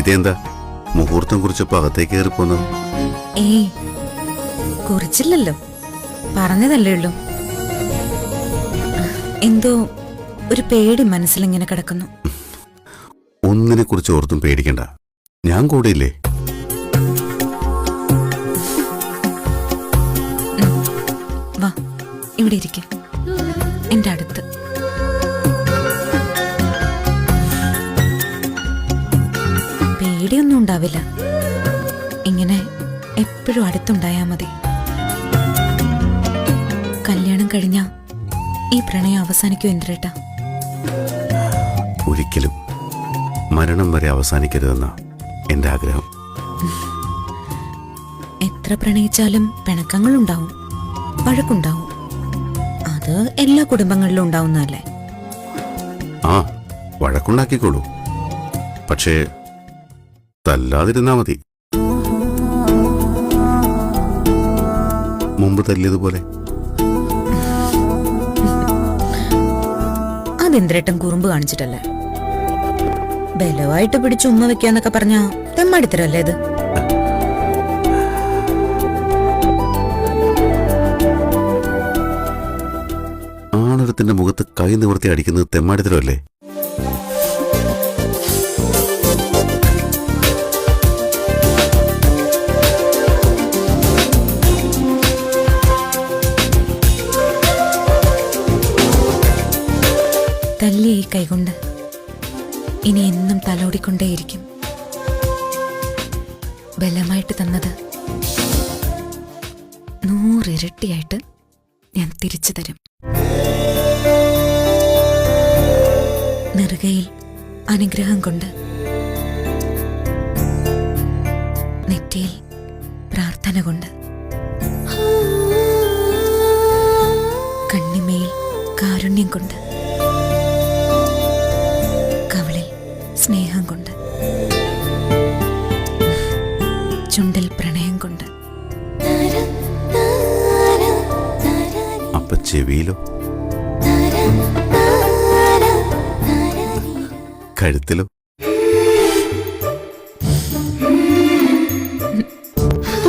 സീത എന്താ? മുഹൂർത്തം കുറിച്ചപ്പോ അകത്തേക്ക് കയറി ഏ ഏയ് കുറിച്ചില്ലല്ലോ. പറഞ്ഞതല്ലേ ഉള്ളൂ. എന്തോ ഒരു പേടി മനസ്സിലിങ്ങനെ കിടക്കുന്നു. ഒന്നിനെ കുറിച്ച് ഓർത്തും പേടിക്കണ്ട. ഞാൻ കൂടെയില്ലേ വാ ഇവിടെ ഇരിക്കും. എന്റെ അടുത്ത്. പേടിയൊന്നും ഉണ്ടാവില്ല. ഇങ്ങനെ എപ്പോഴും അടുത്തുണ്ടായാ മതി. കല്യാണം കഴിഞ്ഞ ഈ പ്രണയം അവസാനിക്കും എന്തിരട്ട? ഒരിക്കലും മരണം വരെ അവസാനിക്കരുതെന്ന എന്റെ ആഗ്രഹം. എത്ര പ്രണയിച്ചാലും പിണക്കങ്ങളുണ്ടാവും വഴക്കുണ്ടാവും. അത് എല്ലാ കുടുംബങ്ങളിലും ഉണ്ടാവുന്നതല്ലേ? ആ വഴക്കുണ്ടാക്കിക്കോളൂ. പക്ഷേ തല്ലാതിരുന്നാ മതി. മുമ്പ് തല്ലിയതുപോലെ. അത് ഇന്ദ്രേട്ടൻ കുറുമ്പ് കാണിച്ചിട്ടല്ലേ? ബലമായിട്ട് പിടിച്ച് ഉമ്മ വെക്കാന്നൊക്കെ പറഞ്ഞ തെമ്മടിത്തരല്ലേ ഇത്? ആണരത്തിന്റെ മുഖത്ത് കൈ നിവർത്തി അടിക്കുന്നത് തെമ്മാടിത്തരമല്ലേ? തല്ലിയ ഈ കൈകൊണ്ട് ഇനി എന്നും തലോടിക്കൊണ്ടേയിരിക്കും. ബലമായിട്ട് തന്നത് നൂറിരട്ടിയായിട്ട് ഞാൻ തിരിച്ചു തരും. നെറുകയിൽ അനുഗ്രഹം കൊണ്ട്. നെറ്റിയിൽ പ്രാർത്ഥന കൊണ്ട്. കണ്ണിമയിൽ കാരുണ്യം കൊണ്ട്. ചുണ്ടിൽ പ്രണയം കൊണ്ട്. അപ്പൊ ചെവിയിലോ? കഴുത്തിലോ?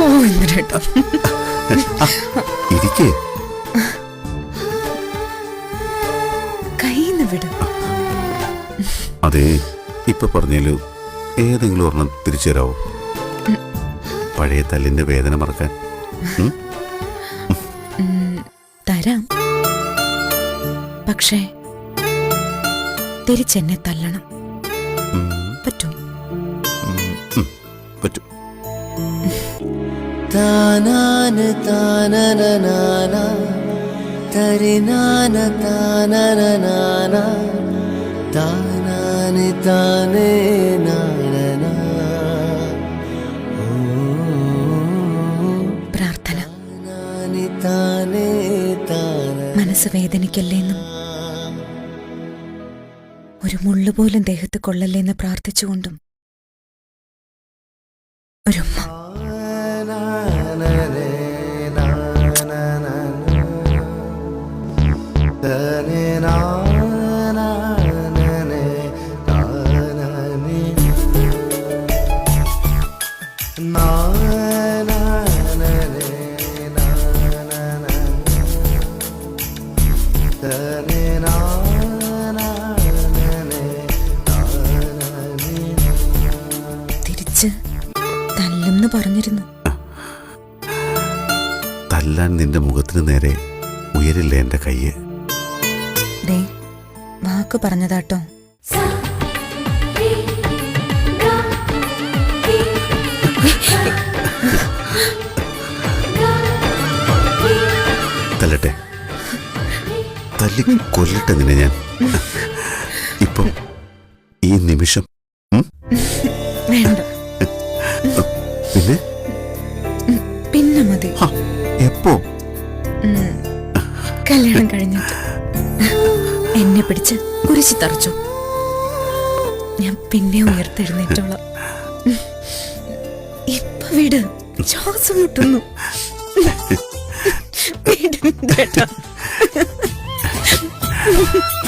ഓ എന്തിനേട്ടോ ഇരിക്കേ. കയ്യിന്ന് വിട്. അതെ ഇപ്പൊ പറഞ്ഞാലും ഏതെങ്കിലും ഒരെണ്ണം തിരിച്ചു തരാവോ? പഴയ തല്ലിന്റെ വേദന മറക്കാൻ. തരാം. പക്ഷേ തിരിച്ചെന്നെ തല്ലണം. പറ്റൂ. പറ്റൂ. താനാന താനനനാന തരിനാന താനനനാന താനാന താനേ മനസ്സ് വേദനിക്കല്ലേന്നും ഒരു മുള്ളുപോലും ദേഹത്ത് കൊള്ളല്ലേന്ന് പ്രാർത്ഥിച്ചുകൊണ്ടും ഒരുമ്മ തിരിച്ച് തല്ലെന്ന് പറഞ്ഞിരുന്നു. തല്ലാൻ നിന്റെ മുഖത്തിന് നേരെ ഉയരില്ല എന്റെ കയ്യ്? ദേ വാക്ക് പറഞ്ഞതാട്ടോ. തല്ലട്ടെ. തല്ലി കൊല്ലട്ടെ നിന്നെ ഞാൻ. ഇപ്പം ഈ നിമിഷം? വേണ്ട. ഇപ്പോ കല്യാണം കഴിഞ്ഞു എന്നെ പിടിച്ച് കുരിശി തറച്ചു. ഞാൻ പിന്നെ ഉയർത്തെഴുന്നേറ്റോളാം ഇപ്പൊ വീട് ശ്വാസം മുട്ടുന്നു. വീട് കേട്ടോ